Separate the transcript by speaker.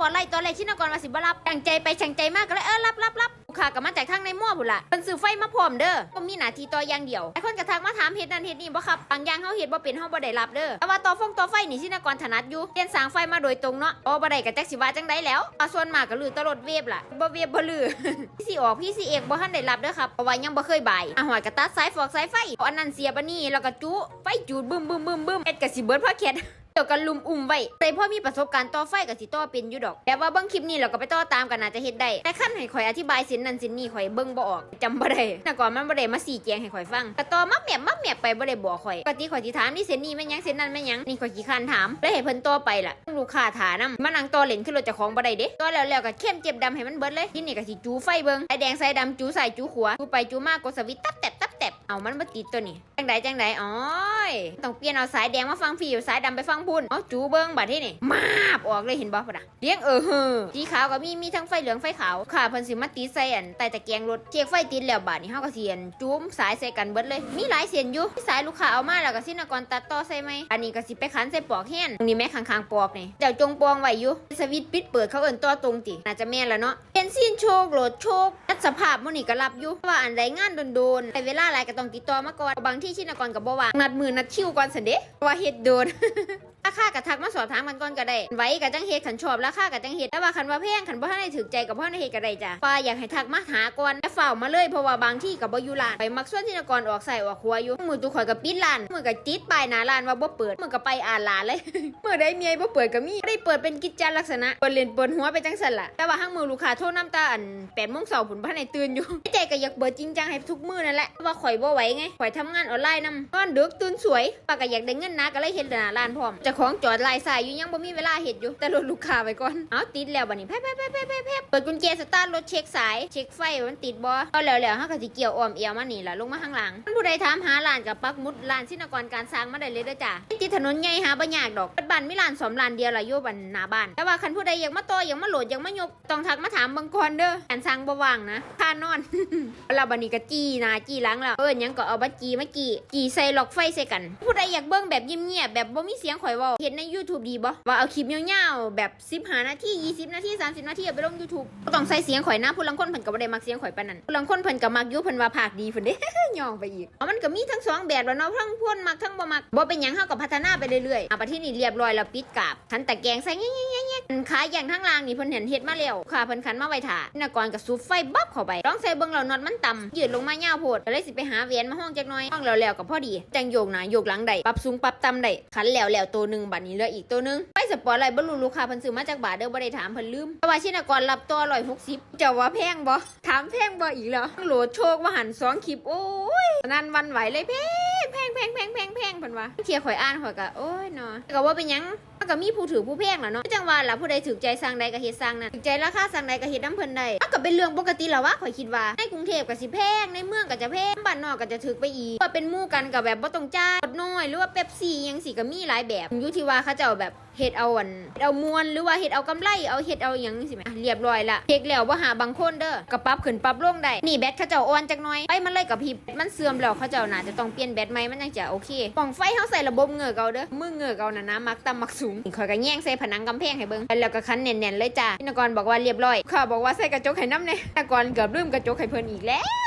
Speaker 1: ปอไลท์ตอนแรกชินกรว่าสิบ่รับตั้งใจไปช่างใจมากก็เลยเออรับรับรับลูกค้าก็มาจากทางในหม้อพุ่นละเพิ่นซื้อไฟมาพร้อมเด้อก็มีหน้าที่ต่ออย่างเดียวไอ้คนกระทักมาถามเฮ็ดนั่นเฮ็ดนี่บ่ครับบางอย่างเฮาเฮ็ดบ่เป็นเฮาบ่ได้รับเด้อแต่ว่าต่อฟงต่อไฟนี่ชินกรถนัดอยู่เรียนสร้างไฟมาโดยตรงเนาะโอ้บ่ได้ก็จักสิว่าจังไดแล้วอะส่วนมากก็ลือตลอดเวฟล่ะบ่เวฟบ่ลือพี่สิออกพี่สิเอกบ่ทันได้รับเด้อครับเพราะว่ายังบ่เคยบ่ายอะหอยกระตัดสายฟอกสายไฟอันนั้นเสียบอันนี้แล้วก็จุไฟจูดบึ้มบึ้มบึ้มบึ้มเอ็ดก็สิเบิดพราะเข็ด เดี๋ยวกันลุมอุ่มไว้แต่พ่อมีประสบการณ์ต่อไฟกับสิต่อเป็นอยู่ดอก แต่ว่าเบิ้งคลิปนี้เราก็ไปต่อตามกันน่าจจะเฮ็ดได้ แต่ขั้นให้ข่อยอธิบายสินนั้นสินนี้ข่อยเบิ้งบ่ออกจำบ่ได้แต่ก่อนมันบ่ได้มาสี่แจงให้ข่อยฟังแต่ต่อมักแมบมักแมบไปบ่ได้บอกข่อยปกติข่อยสิถามนี่เส้นนี้แม่ยังเส้นนั้นแม่ยังนี่ข่อยขี้คานถาม แล้วให้เพิ่นต่อไปล่ะลูกค้าถานํมานั่งต่อเล่นขึ้นรถจ้าของบ่ได้เด้ต่อแล้วแล้วก็เข้มเจ็บดำให้มันเบิดเลยที่นี่ก็สิจูไฟเบิ่งไอแดงใส่ดำจูใส่จูขวจูไปจูมากกดสวิตตับแตบ ตับแตบเอามันบ่ติดตัวนี้จังไดจังไดอ๋อยต้องเปลี่ยนเอาสายแดงมาฟังพี่สายดำไปฟังพุ่นเอาจูเบิงบัดที่นี่มาบออกเลยเห็นบ่พุ่นน่ะเลี้ยงเออเฮอสีขาวก็มีมีทั้งไฟเหลืองไฟขาวค่ะเพิ่นสิมาติดใส่อันใต้ตะแกรงรถเช็คไฟติดแล้วบาดนี้เฮาก็สิอันจูมสายใส่กันเบิดเลย มีหลายเส้นอยู่สายลูกค้าเอามาแล้วก็สินกรตัดต่อใส่ไหมอันนี้ก็สิไปขันใส่ปลอกแห้นตรงนี้แม่ข้างๆปลอกนี่เดี๋ยวจงปองไว้อยู่สวิตปิดเปิดเขาเอิ้นต่อตรงติน่าจะแม่นแล้วเนาะเป็นซีนโชคโหลดโชครัดสภาพมื้อนี้ก็รับอยู่ว่าอันใดงานโดนๆแต่เวลาอะไรก็ต้องติดต่อมาก่อนบางที่ชินกรกับ่ว่างนัดมือนัดคิวก่อนสันเด้ว่าเฮ็ดโดนราคาากับทักมาสอบถามกันก่อนก็ได้ไว้กับจังเฮ็ดขันชอบราคากับจังเฮ็ดแต่ว่าขันว่าแพงขันบ่ทันได้ถึกใจกับพ่อในเฮ็ดก็ได้จ้ะว่าอยากให้ทักมาหาก่อนและเฝ้ามาเลยเพราะว่าบางที่กับบ่อยู่ร้านไปมักส่วนที่นกรออกใส่ออกหัวอยู่มือตุกข่อยกับปิดร้านมือกับติดป้ายหน้าร้านว่าบ่เปิดมือกับไปอ่านร้านเลยมือได้เมียบ่เปิดก็มีได้เปิดเป็นกิจจลักษณะเปิดเล่นเปิดหัวไปจังซั่นล่ะแต่ว่าห้างมือลูกค้าโทรน้ำตาอัน8โมงเช้าผุนบ่ทันได้ตื่นอยู่ใจก็อยากเปิดจริงจังให้ทุกมื้อนั่นแหละว่าข่อยบ่ไหวไงข่อยทำงานออนไลน์นำนอนดึกตื่นสวยป้ากก็อยากได้เงินนะก็เลยเฮ็ดหน้าร้านพร้อมเจ้าของจอดลายสายอยู่ยังบ่มีเวลาเฮ็ดอยู่แต่รถลูกค้าไว้ก่อนเอาติดแล้วบัดนี้แพ๊บๆๆๆๆเปิดกุญแจสตาร์ทรถเช็คสายเช็คไฟมันติดบ่เอาแล้วแล้วเฮาก็สิเกี่ยวอ้อมเอียวมานี่ล่ะลงมาข้างหลังผู้ใดถามหาร้านกับปักมุดร้านชินกรการสร้างมาได้เลยเด้อจ้ะติดถนนใหญ่หาบ่ยากดอกปัจจุบันมีร้านสองร้านเดียวล่ะอยู่บันหน้าบ้าน แต่ว่าคันผู้ใดอยากมาต่ออยากมาโหลดอยากมายกต้องทักมาถามบิ่งก่อนเด้อการสร้างบ่ว่างนะค่านอนเราบันนี้ก็จี้นาจี้หลังแล้วเอิ้นยังก็เอาบัตรจี้มาจี้จี้ใส่หลอกไฟใส่กัน ผู้ใดอยากเบิ่งแบบเงียบๆแบบบ่มีเสียงข่อยเว้าเห็นใน YouTube ดีบ่ว่าเอาคลิปยาวๆแบบ15นาที20 นาที 30 นาทีเอาไปลง YouTube ต้องใส่เสียงข่อยนะผู้ลังคนเพิ่นก็บ่ได้มักเสียงข่อยปานนั้นผู้ลังคนเพิ่นก็มักอยู่เพิ่นว่าภาคดีเพิ่นเด้ย่องไปอีกเอามันก็มีทั้งสองแบบแล้วเนาะทั้งพ่นมักทั้งบ่มักบ่เป็นหยังเฮาก็พัฒนาไปเรื่อยๆอะประเทศนี้เรียบร้อยแล้วปิดกาบทันตะแกงใส่แง่ๆๆๆ ขายอย่างทั้งรางนี่เพิ่นเห็นเฮ็ดมาแล้วค่ะเพิ่นคันมาไว้ท่านกรก็สูบไฟบับเข้าไปลองใส่เบิ่งแล้วน็อตมันต่ำยืดลงมายาวโพดก็เลยสิไปหาเวียนมาห้องจักหน่อยห้องแล้วแล้วก็พอดีจังโยกหน้าโยกหลังได้ปรับสูงปรับต่ำได้คันแล้วแล้วตัวหนึงบัดนี้เหลืออีกตัวหนึงไปสปอร์ตไลท์บ่รู้ลูกค้าเพิ่นซื้อมาจากบาทเด้อบ่ได้ถามเพิ่นลืมเพราะว่าชินกรรับตัว160เจ้าว่าแพงบ่ถามแพงบ่อีกแล้วโหลดโชคว่าหันสองคลิปโอ้ยนั่นวันไหวเลยแพงแพงแพงแพงแพงแพงเพิ่นว่าเที่ยข่อยอ่านข่อยก็โอ้ยเนาะก็ว่าเป็นหยัง มันก็มีผู้ถือผู้แพงแหละเนาะจังว่าล่ะผู้ใดถือใจสร้างใดก็เฮ็ดสร้างนั่นถือใจราคาสร้างใดก็เฮ็ดน้ำเพิ่นได้มันก็เป็นเรื่องปกติแล้ววะข่อยคิดว่าในกรุงเทพก็สิแพงในเมืองก็จะแพงบ้านนอกก็จะถือไปอีกว่าเป็นมู่กันกับแบบบ่ต้องจ่ายน้อยหรือว่าเป๊ปซี่ยังสิก็มีหลายแบบอยู่ที่ว่าเขาเจ้าแบบเฮ็ดเอาอันเฮ็ดเอามวลหรือว่าเฮ็ดเอากำไรเอาเฮ็ดเอาหยังสิแหมอะเรียบร้อยละเฮ็ดแล้วบ่าหาบางคนเด้อก็ปรับขึ้นปรับลงได้นี่แบตเขาเจ้าอ่อนจักหน่อยไฟมันเลยกับพริบมันเสื่อมแล้วเขาเจ้าน่าจะต้องเปลี่ยนแบตใหม่มันยังจะโอเคป่องไฟเฮาใส่ระบบเงือกเอาเด้อมือเงือกเอาน่ะนะมักต่ำมักสูงข่อยก็แย่งใส่ผนังกำแพงให้เบิ่งแล้วก็คันแน่นๆเลยจ้าพี่นกรบอกว่าเรียบร้อยข้าบอกว่าใส่กระจกให้น้ำเนี่ยนกรเกือบลืมกระจกให้เพิ่นอีกแล้ว